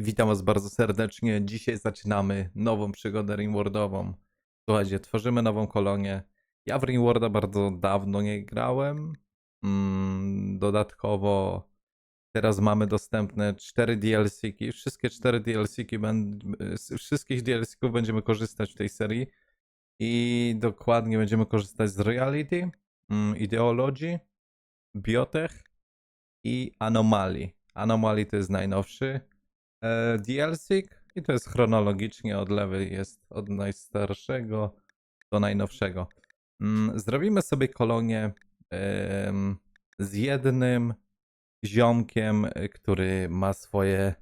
Witam Was bardzo serdecznie. Dzisiaj zaczynamy nową przygodę Ringwardową. Słuchajcie, tworzymy nową kolonię. Ja w Ringwarda bardzo dawno nie grałem. Mm, dodatkowo teraz mamy dostępne 4 DLC-ki. Wszystkie 4 DLC-ki, z wszystkich DLC-ków będziemy korzystać w tej serii. I dokładnie będziemy korzystać z Reality, mm, Ideology, Biotech i Anomalii. Anomalii to jest najnowszy e, DLC i to jest chronologicznie od lewej jest od najstarszego do najnowszego. Mm, Zrobimy sobie kolonię z jednym ziomkiem, e, który ma swoje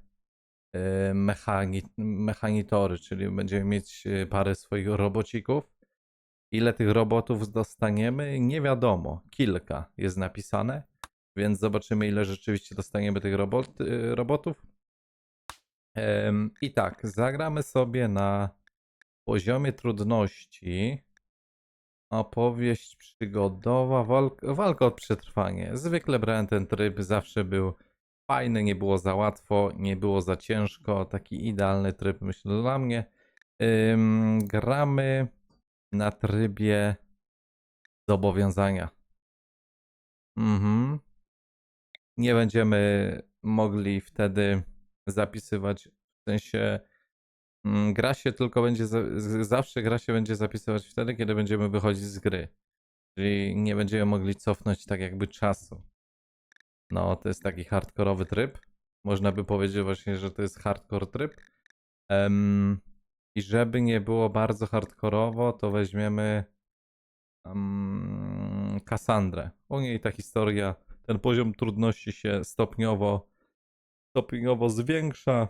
e, mechani mechanitory, czyli będziemy mieć parę swoich robocików. Ile tych robotów dostaniemy? Nie wiadomo. Kilka jest napisane, więc zobaczymy, ile rzeczywiście dostaniemy tych robot, robotów. I tak, zagramy sobie na poziomie trudności. Opowieść przygodowa, walk, walka o przetrwanie. Zwykle brałem ten tryb, zawsze był fajny, nie było za łatwo, nie było za ciężko. Taki idealny tryb, myślę, dla mnie. Ym, gramy na trybie zobowiązania. Mhm. Nie będziemy mogli wtedy zapisywać, w sensie mm, gra się tylko będzie, zawsze gra się będzie zapisywać wtedy, kiedy będziemy wychodzić z gry. Czyli nie będziemy mogli cofnąć tak jakby czasu. No, to jest taki hardkorowy tryb. Można by powiedzieć właśnie, że to jest hardcore tryb. Em, I żeby nie było bardzo hardkorowo, to weźmiemy um, Kassandrę. U niej ta historia, ten poziom trudności się stopniowo, stopniowo zwiększa.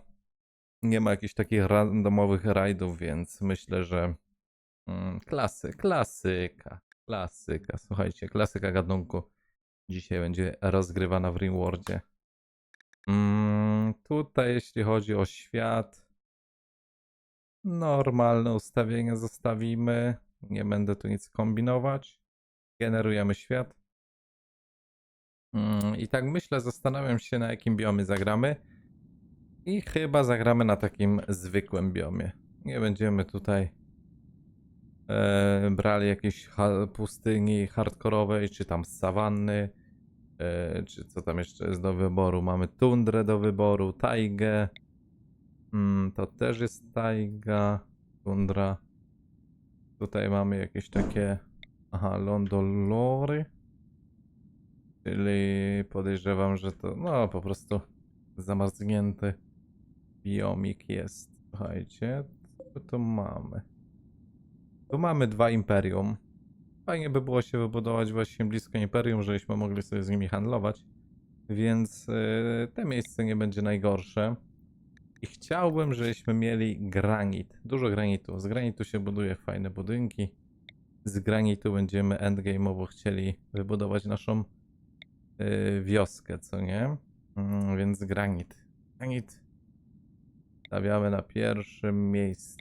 Nie ma jakichś takich randomowych rajdów, więc myślę, że mm, klasy, klasyka, klasyka. Słuchajcie, klasyka gatunku dzisiaj będzie rozgrywana w Ringworldzie. Mm, tutaj jeśli chodzi o świat, normalne ustawienia zostawimy. Nie będę tu nic kombinować. Generujemy świat. Mm, I tak myślę, zastanawiam się na jakim biomie zagramy. I chyba zagramy na takim zwykłym biomie. Nie będziemy tutaj e, brali jakiejś pustyni hardkorowej, czy tam sawanny, e, czy co tam jeszcze jest do wyboru. Mamy tundrę do wyboru, tajgę. Mm, to też jest tajga, tundra. Tutaj mamy jakieś takie. Aha, londolory. Czyli podejrzewam, że to no po prostu zamarznięty biomik jest. Słuchajcie, co tu mamy? Tu mamy dwa imperium. Fajnie by było się wybudować właśnie blisko imperium, żebyśmy mogli sobie z nimi handlować. Więc yy, te miejsce nie będzie najgorsze. I chciałbym, żebyśmy mieli granit. Dużo granitu. Z granitu się buduje fajne budynki. Z granitu będziemy endgame'owo chcieli wybudować naszą wioskę, co nie? Mm, więc granit. Granit stawiamy na pierwszym miejscu.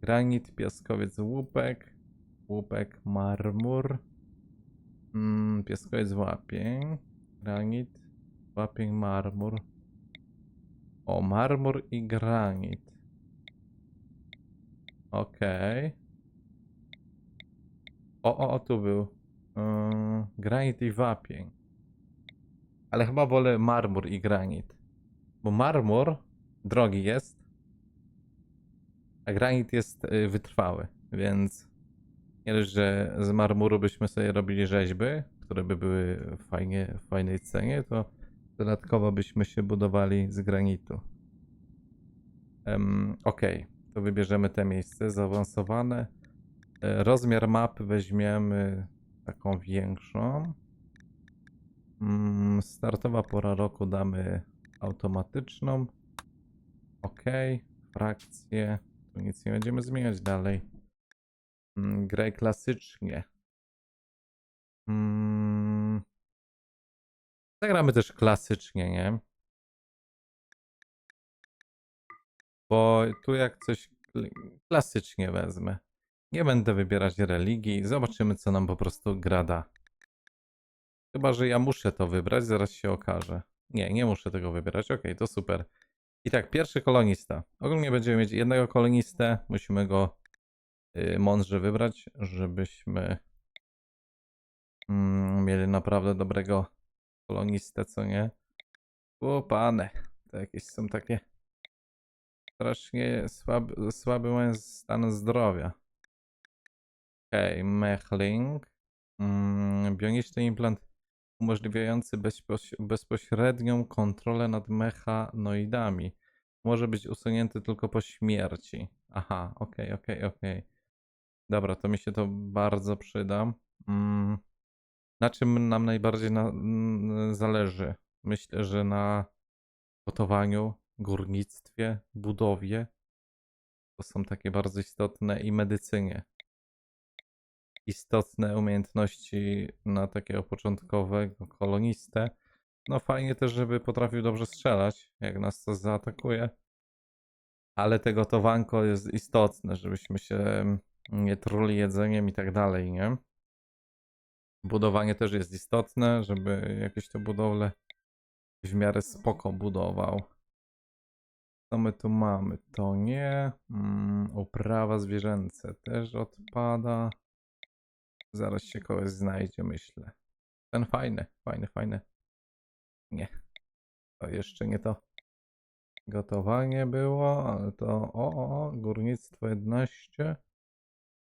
Granit, piaskowiec, łupek. Łupek, marmur. Mm, piaskowiec, łapień. Granit, łapień, marmur. O, marmur i granit. Okej. O, o, o, tu był. Yy, granit i wapień. Ale chyba wolę marmur i granit. Bo marmur drogi jest, a granit jest y, wytrwały, więc nie dość, że z marmuru byśmy sobie robili rzeźby, które by były fajnie, w fajnej cenie, to dodatkowo byśmy się budowali z granitu. Um, ok, to wybierzemy te miejsce zaawansowane. E, Rozmiar mapy weźmiemy taką większą. Mm, Startowa pora roku damy automatyczną. Ok, frakcje. Tu nic nie będziemy zmieniać dalej. Mm, Graj klasycznie. Mm. Zagramy też klasycznie, nie? Bo tu jak coś kl- klasycznie wezmę. Nie będę wybierać religii. Zobaczymy, co nam po prostu gra da. Chyba, że ja muszę to wybrać, zaraz się okaże. Nie, nie muszę tego wybierać. Okej, to super. I tak, pierwszy kolonista. Ogólnie będziemy mieć jednego kolonistę. Musimy go y, mądrze wybrać, żebyśmy mm, mieli naprawdę dobrego kolonistę, co nie? O, pane. To jakieś są takie strasznie słaby, słaby mają stan zdrowia. Okej, mechling. Mm, bioniczny implant umożliwiający bezpoś bezpośrednią kontrolę nad mechanoidami. Może być usunięty tylko po śmierci. Aha, okej, okej, okej. Dobra, to mi się to bardzo przyda. Mm, na czym nam najbardziej na, mm, zależy? Myślę, że na gotowaniu, górnictwie, budowie. To są takie bardzo istotne i medycynie istotne umiejętności na takiego początkowego kolonistę. No fajnie też, żeby potrafił dobrze strzelać, jak nas to zaatakuje. Ale te gotowanko jest istotne, żebyśmy się nie truli jedzeniem i tak dalej, nie? Budowanie też jest istotne, żeby jakieś to budowle w miarę spoko budował. Co my tu mamy? To nie. Mm, uprawa zwierzęce też odpada. Zaraz się kogoś znajdzie, myślę. Ten fajny, fajny, fajny. Nie. To jeszcze nie to. Gotowanie było, ale to. O, o, o górnictwo 11.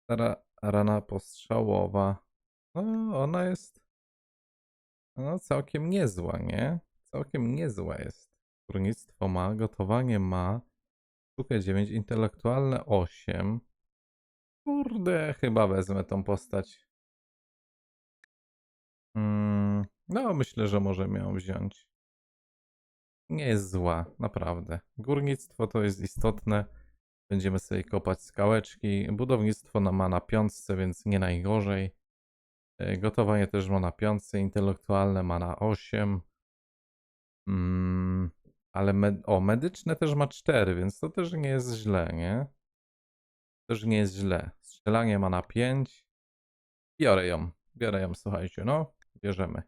Stara rana postrzałowa. No, ona jest. No, całkiem niezła, nie? Całkiem niezła jest. Górnictwo ma, gotowanie ma. Sztukę 9, intelektualne 8. Kurde, chyba wezmę tą postać. Mm, no, myślę, że możemy ją wziąć. Nie jest zła, naprawdę. Górnictwo to jest istotne. Będziemy sobie kopać skałeczki. Budownictwo ma na piątce, więc nie najgorzej. E, Gotowanie też ma na piątce. Intelektualne ma na 8. Mm, ale med o, medyczne też ma 4, więc to też nie jest źle, nie? Też nie jest źle. Strzelanie ma na 5. Biorę ją. Biorę ją, słuchajcie, no. Bierzemy.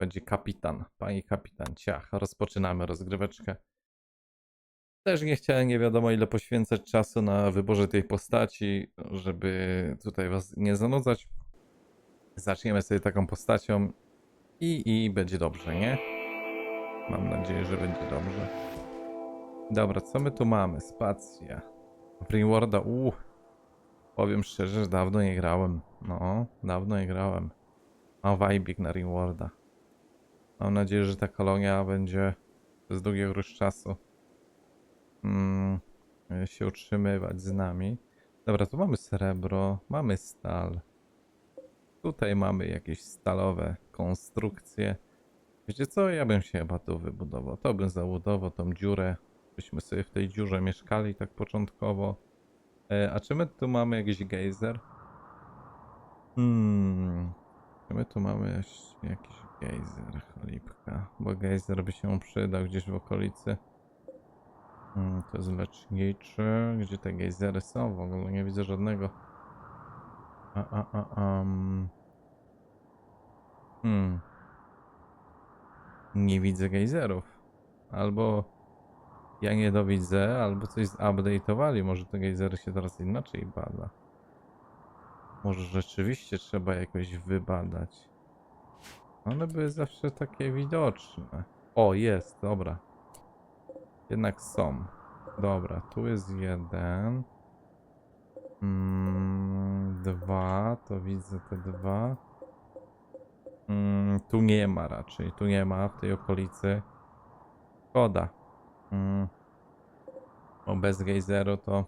Będzie kapitan. Pani kapitan. Ciach. Rozpoczynamy rozgryweczkę. Też nie chciałem nie wiadomo ile poświęcać czasu na wyborze tej postaci, żeby tutaj was nie zanudzać. Zaczniemy sobie taką postacią i, i będzie dobrze, nie? Mam nadzieję, że będzie dobrze. Dobra, co my tu mamy? Spacja. Rewarda, uuu. Powiem szczerze, że dawno nie grałem. No, dawno nie grałem. Mam wajbik na Rewarda. Mam nadzieję, że ta kolonia będzie przez długi okres czasu mm, się utrzymywać z nami. Dobra, tu mamy srebro, mamy stal. Tutaj mamy jakieś stalowe konstrukcje. Wiecie co? Ja bym się chyba tu wybudował. To bym zabudował tą dziurę. Byśmy sobie w tej dziurze mieszkali tak początkowo. E, a czy my tu mamy jakiś gejzer? Hmm. Czy my tu mamy jakiś gejzer, cholipka? Bo gejzer by się przydał gdzieś w okolicy. Hmm, to jest leczniczy. Gdzie te gejzery są? W ogóle nie widzę żadnego. A, a, a, um. Hmm. Nie widzę gejzerów. Albo ja nie dowidzę, albo coś zupdate'owali. Może te gejzery się teraz inaczej bada. Może rzeczywiście trzeba jakoś wybadać. One były zawsze takie widoczne. O, jest, dobra. Jednak są. Dobra, tu jest jeden. Mm, dwa, to widzę te dwa. Mm, tu nie ma raczej, tu nie ma w tej okolicy. Szkoda. Mm. Bo bez gejzeru to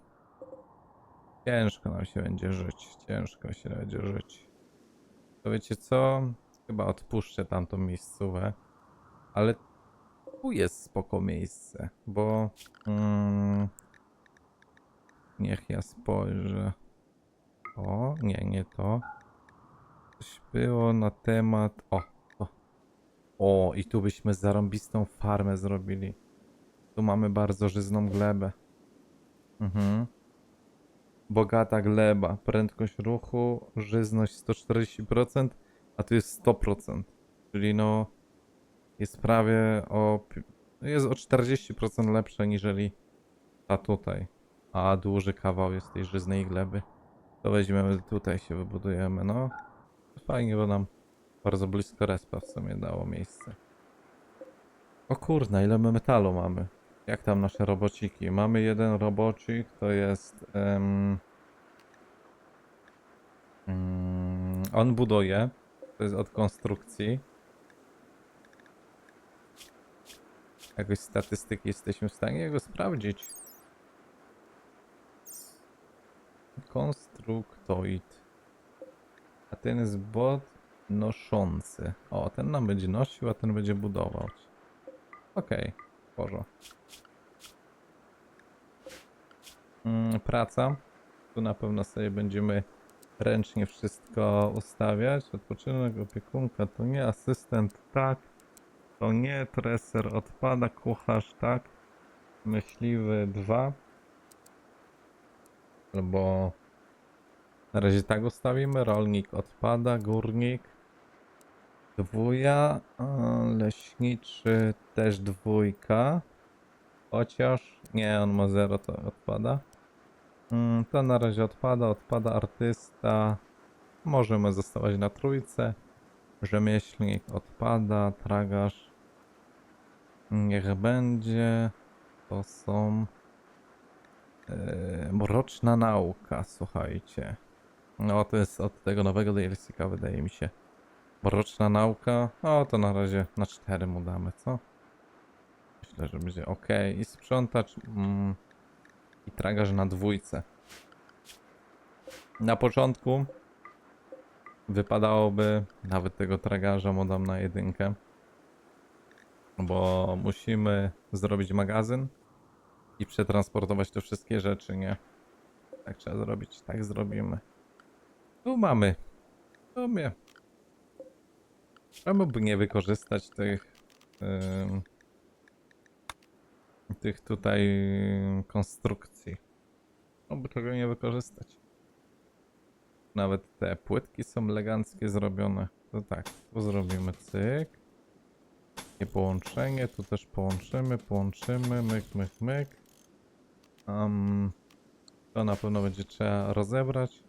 ciężko nam się będzie żyć. Ciężko się będzie żyć. To wiecie co? Chyba odpuszczę tamtą miejscówę. Ale tu jest spoko miejsce, bo mm, niech ja spojrzę. O, nie, nie to. Coś było na temat. O, to. O, i tu byśmy zarąbistą farmę zrobili. Tu mamy bardzo żyzną glebę. Mhm. Bogata gleba, prędkość ruchu, żyzność 140%, a tu jest 100%. Czyli no jest prawie o. jest o 40% lepsze niżeli ta tutaj. A duży kawał jest tej żyznej gleby. To weźmiemy tutaj, się wybudujemy. No, fajnie, bo nam bardzo blisko respa w sumie dało miejsce. O kurna, ile my metalu mamy? Jak tam nasze robociki? Mamy jeden robocik, to jest. em, mm, on buduje. To jest od konstrukcji. Jakoś statystyki jesteśmy w stanie go sprawdzić. Konstruktoid. A ten jest bot noszący. O, ten nam będzie nosił, a ten będzie budował. Okej, w porządku. Mm, praca. Tu na pewno sobie będziemy ręcznie wszystko ustawiać. Odpoczynek, opiekunka to nie, asystent tak, to nie, treser odpada, kucharz tak, myśliwy 2. Albo na razie tak ustawimy, rolnik odpada, górnik dwuja, a leśniczy też dwójka. Chociaż nie, on ma 0, to odpada. Mm, To na razie odpada, odpada artysta. Możemy zostawać na trójce. Rzemieślnik odpada, tragarz. Niech będzie. To są. Yy, mroczna nauka, słuchajcie. No, to jest od tego nowego DLC-ka, wydaje mi się. Mroczna nauka. O, to na razie na 4 mu damy, co? Myślę, że będzie ok. I sprzątacz. Mm, I tragarz na dwójce. Na początku wypadałoby nawet tego tragarza mu dam na jedynkę. Bo musimy zrobić magazyn i przetransportować te wszystkie rzeczy, nie? Tak trzeba zrobić, tak zrobimy. Tu mamy. W sumie. Czemu by nie wykorzystać tych ym, tych tutaj konstrukcji? No by tego nie wykorzystać. Nawet te płytki są eleganckie zrobione. To tak, tu zrobimy cyk. I połączenie, tu też połączymy, połączymy, myk, myk, myk. Um, to na pewno będzie trzeba rozebrać.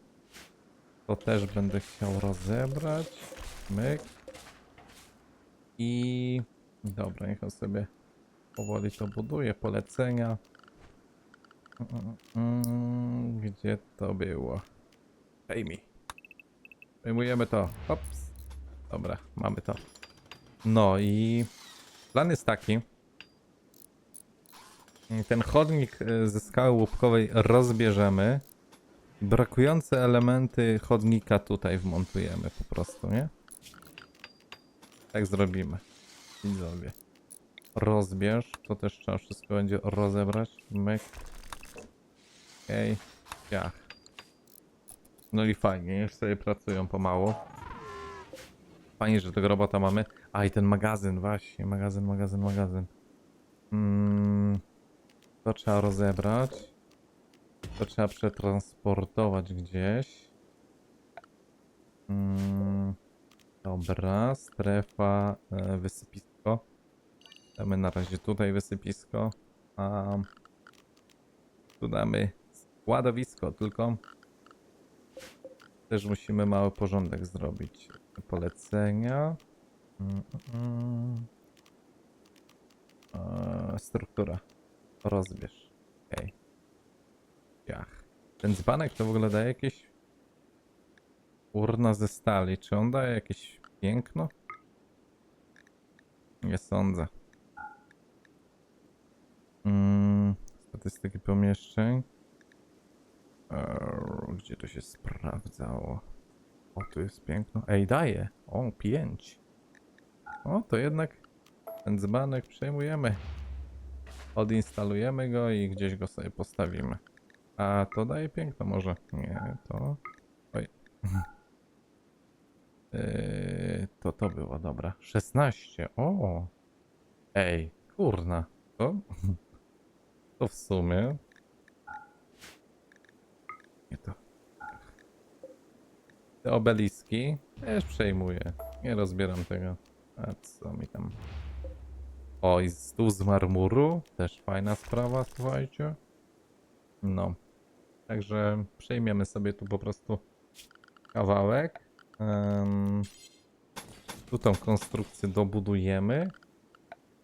To też będę chciał rozebrać. Myk. I dobra, niech on sobie powoli to buduje. Polecenia. Gdzie to było? Mi. Przejmujemy to. Ops. Dobra, mamy to. No i plan jest taki. Ten chodnik y, ze skały łupkowej rozbierzemy. Brakujące elementy chodnika tutaj wmontujemy po prostu, nie? Tak zrobimy. Widzowie. Rozbierz. To też trzeba wszystko będzie rozebrać. Myk. Okej. Ciach. No i fajnie, już sobie pracują pomału. Fajnie, że tego robota mamy. A i ten magazyn, właśnie. Magazyn, magazyn, magazyn. Mm, to trzeba rozebrać. To trzeba przetransportować gdzieś. Mm, dobra, strefa, e, wysypisko. Damy na razie tutaj wysypisko. A tu damy składowisko, tylko też musimy mały porządek zrobić. Polecenia. Mm, mm, mm. E, struktura. Rozbierz. Okej. Jach. Ten dzbanek to w ogóle daje jakieś... Urna ze stali. Czy on daje jakieś piękno? Nie sądzę. Mm, statystyki pomieszczeń. Eee, Gdzie to się sprawdzało? O, tu jest piękno. Ej, daje. O, 5. O, to jednak ten dzbanek przejmujemy. Odinstalujemy go i gdzieś go sobie postawimy. A to daje piękno może. Nie, to... Oj. Yy, to to było, dobra. 16. O! Ej, kurna. To... To w sumie... Nie to. Te obeliski też przejmuję. Nie rozbieram tego. A co mi tam O, i stół z marmuru. Też fajna sprawa, słuchajcie. No. Także przejmiemy sobie tu po prostu kawałek. Em, tu tą konstrukcję dobudujemy.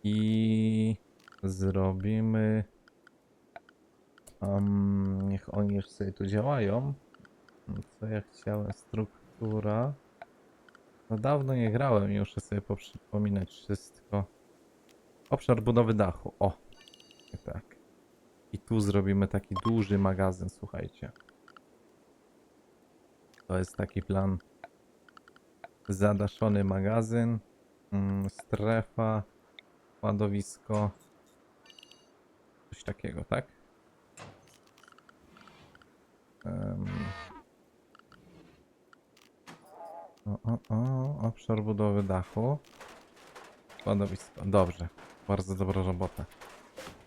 I zrobimy. Um, niech oni już sobie tu działają. Co ja chciałem? Struktura. No dawno nie grałem i muszę sobie poprzypominać wszystko. Obszar budowy dachu. O! Tak. I tu zrobimy taki duży magazyn, słuchajcie. To jest taki plan. Zadaszony magazyn. Mm, strefa. Ładowisko. Coś takiego, tak? O, o, o, obszar budowy dachu. Składowisko. Dobrze. Bardzo dobra robota.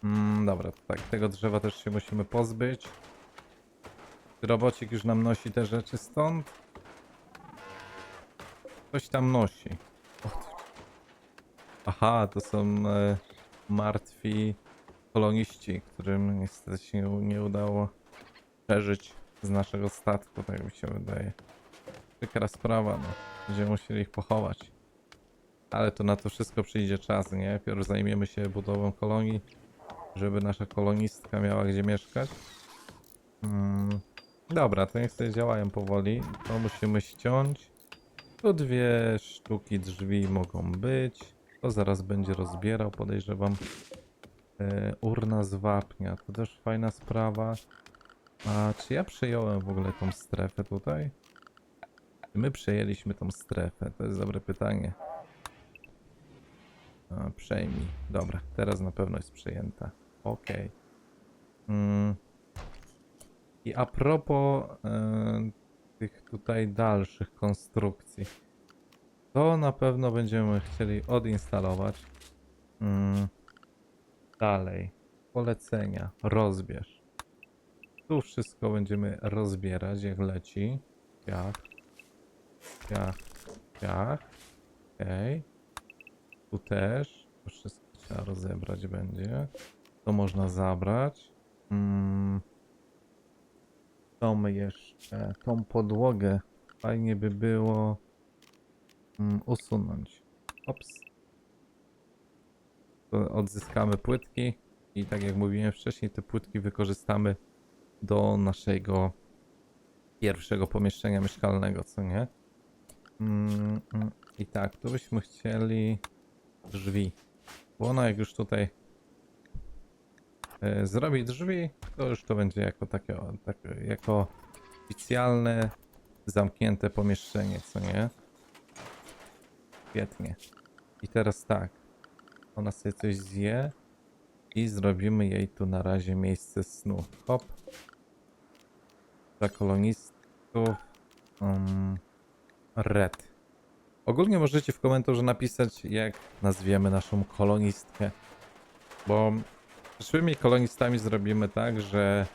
Mm, dobra, tak, tego drzewa też się musimy pozbyć. Robocik już nam nosi te rzeczy stąd. Coś tam nosi. Aha, to są e, martwi koloniści, którym niestety się nie, udało przeżyć z naszego statku, tak mi się wydaje. Przykra sprawa, no. Będziemy musieli ich pochować. Ale to na to wszystko przyjdzie czas, nie? Pierw zajmiemy się budową kolonii, żeby nasza kolonistka miała gdzie mieszkać. Mm. Dobra, to niech sobie działają powoli. To musimy ściąć. Tu dwie sztuki drzwi mogą być. To zaraz będzie rozbierał, podejrzewam. E, urna z wapnia, to też fajna sprawa. A czy ja przejąłem w ogóle tą strefę tutaj? Czy my przejęliśmy tą strefę? To jest dobre pytanie. A, przejmij. Dobra, teraz na pewno jest przejęta. Okej. Mm. I a propos e, tych tutaj dalszych konstrukcji. To na pewno będziemy chcieli odinstalować. Mm. Dalej. Polecenia. Rozbierz. Tu wszystko będziemy rozbierać jak leci. Piach. Piach. Piach. Okej. Tu też. To wszystko trzeba rozebrać będzie. To można zabrać. Mm. My jeszcze. Tą podłogę fajnie by było mm, usunąć. Ops. Odzyskamy płytki i tak jak mówiłem wcześniej, te płytki wykorzystamy do naszego pierwszego pomieszczenia mieszkalnego, co nie? Mm, mm. I tak, tu byśmy chcieli drzwi. Bo ona jak już tutaj e, zrobi drzwi, to już to będzie jako takie, tak, jako oficjalne, zamknięte pomieszczenie, co nie? Świetnie. I teraz tak. Ona sobie coś zje i zrobimy jej tu na razie miejsce snu. Hop. Dla kolonistów. Um, red. Ogólnie możecie w komentarzu napisać, jak nazwiemy naszą kolonistkę. Bo przyszłymi kolonistami zrobimy tak, że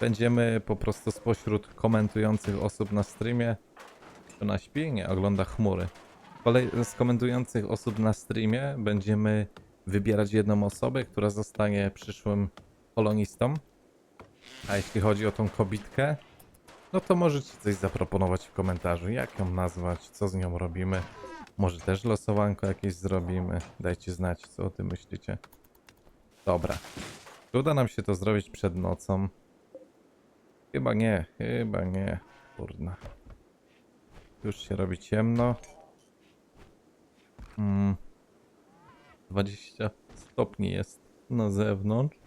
będziemy po prostu spośród komentujących osób na streamie. Czy na śpi? Nie, ogląda chmury. Kolej z komentujących osób na streamie będziemy wybierać jedną osobę, która zostanie przyszłym kolonistą. A jeśli chodzi o tą kobitkę, no to możecie coś zaproponować w komentarzu, jak ją nazwać, co z nią robimy. Może też losowanko jakieś zrobimy. Dajcie znać, co o tym myślicie. Dobra. Czy uda nam się to zrobić przed nocą? Chyba nie, chyba nie. Kurna. Już się robi ciemno. Mm. 20 stopni jest na zewnątrz.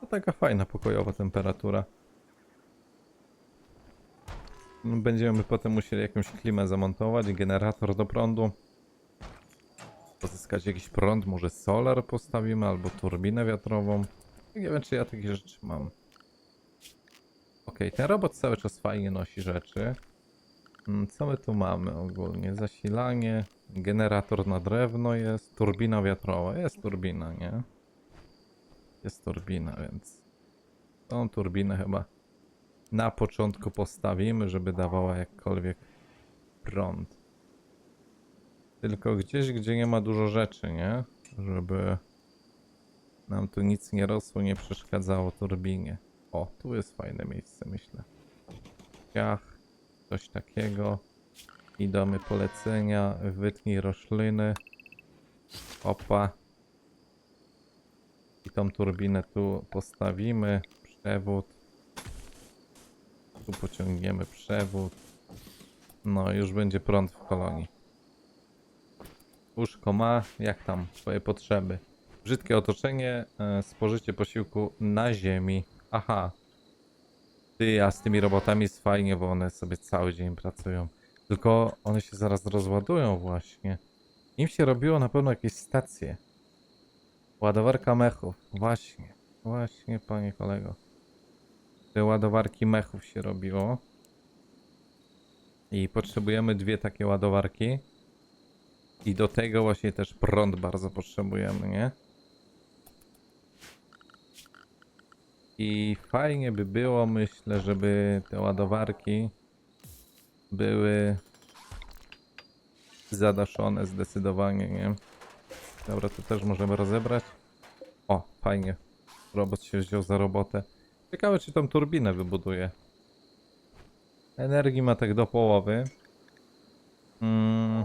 To taka fajna, pokojowa temperatura. Będziemy potem musieli jakąś klimę zamontować, generator do prądu. Pozyskać jakiś prąd, może solar postawimy, albo turbinę wiatrową. Nie wiem, czy ja takie rzeczy mam. Ok, ten robot cały czas fajnie nosi rzeczy. Mm, Co my tu mamy ogólnie? Zasilanie, generator na drewno jest, turbina wiatrowa. Jest turbina, nie? Jest turbina, więc tą turbinę chyba na początku postawimy, żeby dawała jakkolwiek prąd. Tylko gdzieś, gdzie nie ma dużo rzeczy, nie? Żeby nam tu nic nie rosło, nie przeszkadzało turbinie. O, tu jest fajne miejsce, myślę. Ciach, coś takiego. I damy polecenia, wytnij rośliny. Opa. I tą turbinę tu postawimy. Przewód. Tu pociągniemy przewód. No, już będzie prąd w kolonii. Łóżko ma, jak tam, swoje potrzeby. Brzydkie otoczenie, e, spożycie posiłku na ziemi. Aha. Ty, a z tymi robotami jest fajnie, bo one sobie cały dzień pracują. Tylko one się zaraz rozładują właśnie. Im się robiło na pewno jakieś stacje. Ładowarka mechów. Właśnie. Właśnie, panie kolego. Te ładowarki mechów się robiło. I potrzebujemy dwie takie ładowarki. I do tego właśnie też prąd bardzo potrzebujemy, nie? I fajnie by było, myślę, żeby te ładowarki były zadaszone zdecydowanie, nie? Dobra, to też możemy rozebrać. O, fajnie. Robot się wziął za robotę. Ciekawe, czy tą turbinę wybuduje. Energii ma tak do połowy. Mm,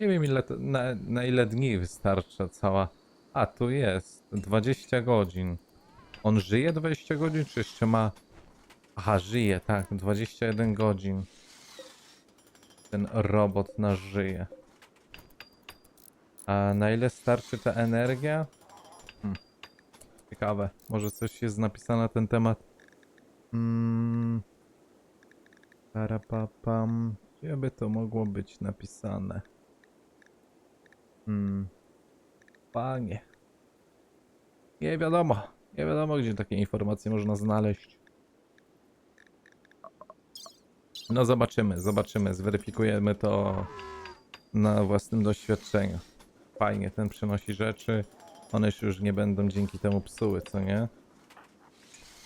nie wiem, ile to, na, na ile dni wystarcza cała. A, tu jest. 20 godzin. On żyje 20 godzin, czy jeszcze ma. Aha, żyje, tak. 21 godzin. Ten robot nasz żyje. A na ile starczy ta energia? Hmm. Ciekawe. Może coś jest napisane na ten temat. Mm. Parapapam. Gdzie by to mogło być napisane? Hmm. Panie. Nie wiadomo. Nie wiadomo, gdzie takie informacje można znaleźć. No zobaczymy, zobaczymy, zweryfikujemy to na własnym doświadczeniu. Fajnie, ten przenosi rzeczy. One się już nie będą dzięki temu psuły, co nie?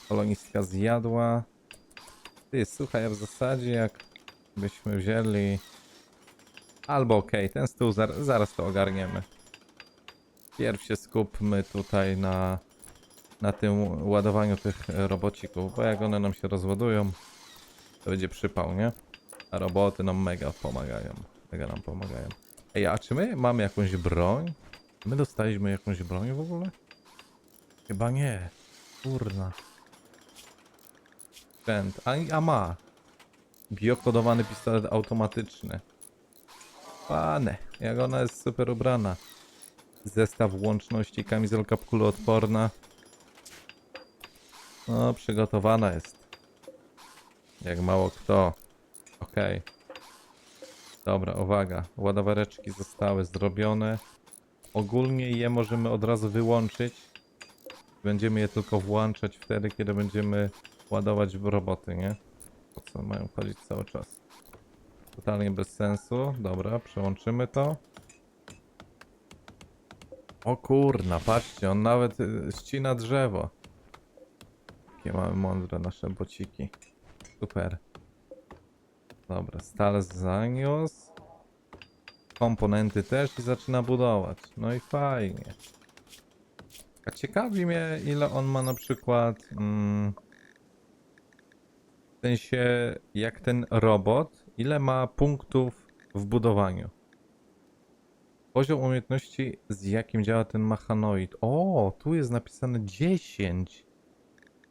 Kolonistka zjadła. Ty, słuchaj, a w zasadzie jak byśmy wzięli... Albo okej, ten stół zar zaraz to ogarniemy. Pierw się skupmy tutaj na, na tym ładowaniu tych robocików, bo jak one nam się rozładują, to będzie przypał, nie? A roboty nam mega pomagają. Mega nam pomagają. Ej, a czy my mamy jakąś broń? My dostaliśmy jakąś broń w ogóle? Chyba nie. Kurna. Sprzęt. A, a ma. Biokodowany pistolet automatyczny. Pane, jak ona jest super ubrana. Zestaw łączności, kamizelka kuloodporna. No, przygotowana jest. Jak mało kto. Okej. Dobra, uwaga. Ładowareczki zostały zrobione. Ogólnie je możemy od razu wyłączyć. Będziemy je tylko włączać wtedy, kiedy będziemy ładować roboty, nie? Po co mają chodzić cały czas? Totalnie bez sensu. Dobra, przełączymy to. O kurna, patrzcie, on nawet y, ścina drzewo. Jakie mamy mądre nasze bociki. Super. Dobra, stal zaniósł. Komponenty też i zaczyna budować. No i fajnie. A ciekawi mnie, ile on ma na przykład. Mm, w sensie, jak ten robot, ile ma punktów w budowaniu. Poziom umiejętności, z jakim działa ten mechanoid. O, tu jest napisane 10.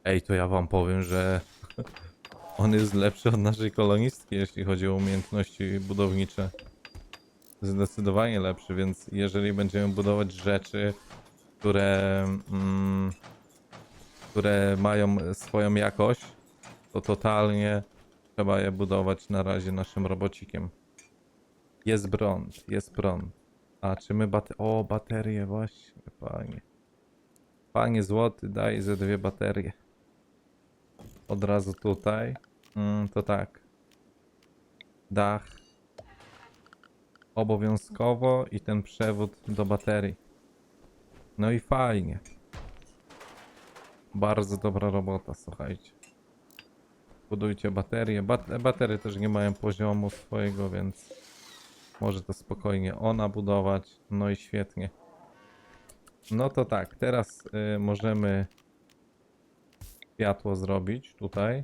Ej, to ja wam powiem, że on jest lepszy od naszej kolonistki, jeśli chodzi o umiejętności budownicze. Zdecydowanie lepszy, więc jeżeli będziemy budować rzeczy, które, mm, które mają swoją jakość, to totalnie trzeba je budować na razie naszym robocikiem. Jest prąd, jest prąd. A czy my bate... O, baterie właśnie, panie. Panie złoty, daj ze dwie baterie. Od razu tutaj. Mm, to tak. Dach. Obowiązkowo i ten przewód do baterii. No i fajnie. Bardzo dobra robota, słuchajcie. Budujcie baterie. Bat baterie też nie mają poziomu swojego, więc może to spokojnie ona budować. No i świetnie. No to tak, teraz y, możemy światło zrobić tutaj.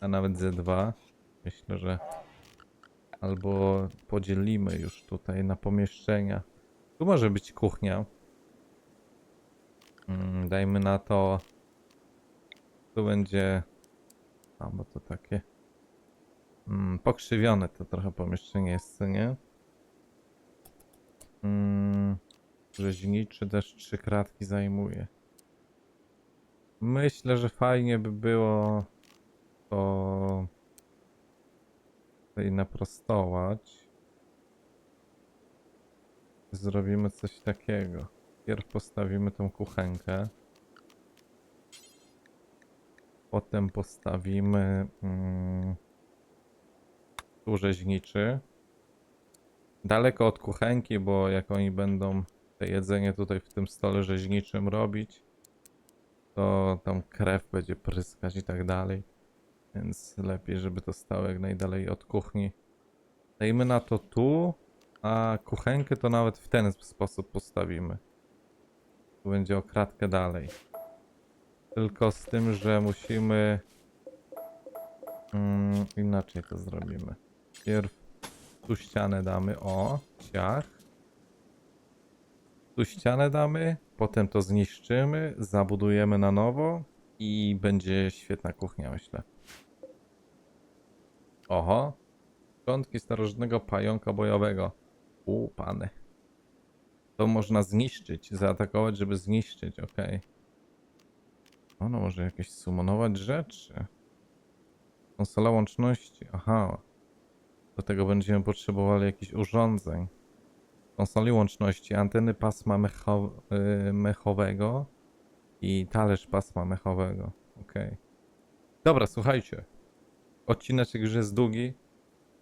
A nawet Z2. Myślę, że albo podzielimy już tutaj na pomieszczenia. Tu może być kuchnia. Mm, dajmy na to. Będzie. A bo to takie. Mm, pokrzywione to trochę pomieszczenie jest, nie? Mm, rzeźniczy też trzy kratki zajmuje. Myślę, że fajnie by było to tutaj naprostować. Zrobimy coś takiego. Pierw postawimy tą kuchenkę. Potem postawimy mm, tu rzeźniczy. Daleko od kuchenki, bo jak oni będą te jedzenie tutaj w tym stole rzeźniczym robić, to tam krew będzie pryskać i tak dalej. Więc lepiej, żeby to stało jak najdalej od kuchni. Dajmy na to tu, a kuchenkę to nawet w ten sposób postawimy. Tu będzie o kratkę dalej. Tylko z tym, że musimy mm, inaczej to zrobimy. Pierw tu ścianę damy, o, ciach. Tu ścianę damy, potem to zniszczymy, zabudujemy na nowo i będzie świetna kuchnia, myślę. Oho. Szczątki starożytnego pająka bojowego. U, pany. To można zniszczyć, zaatakować, żeby zniszczyć, okej. Ono może jakieś sumonować rzeczy. Konsola łączności, aha. Do tego będziemy potrzebowali jakichś urządzeń. Konsoli łączności, anteny pasma mecho, y, mechowego i talerz pasma mechowego. Okej. Dobra, słuchajcie. Odcineczek już jest długi,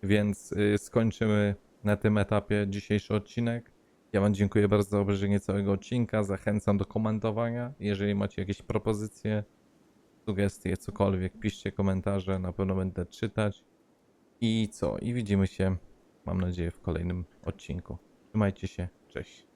więc y, skończymy na tym etapie dzisiejszy odcinek. Ja Wam dziękuję bardzo za obejrzenie całego odcinka. Zachęcam do komentowania. Jeżeli macie jakieś propozycje, sugestie, cokolwiek, piszcie komentarze, na pewno będę czytać. I co? I widzimy się, mam nadzieję, w kolejnym odcinku. Trzymajcie się, cześć.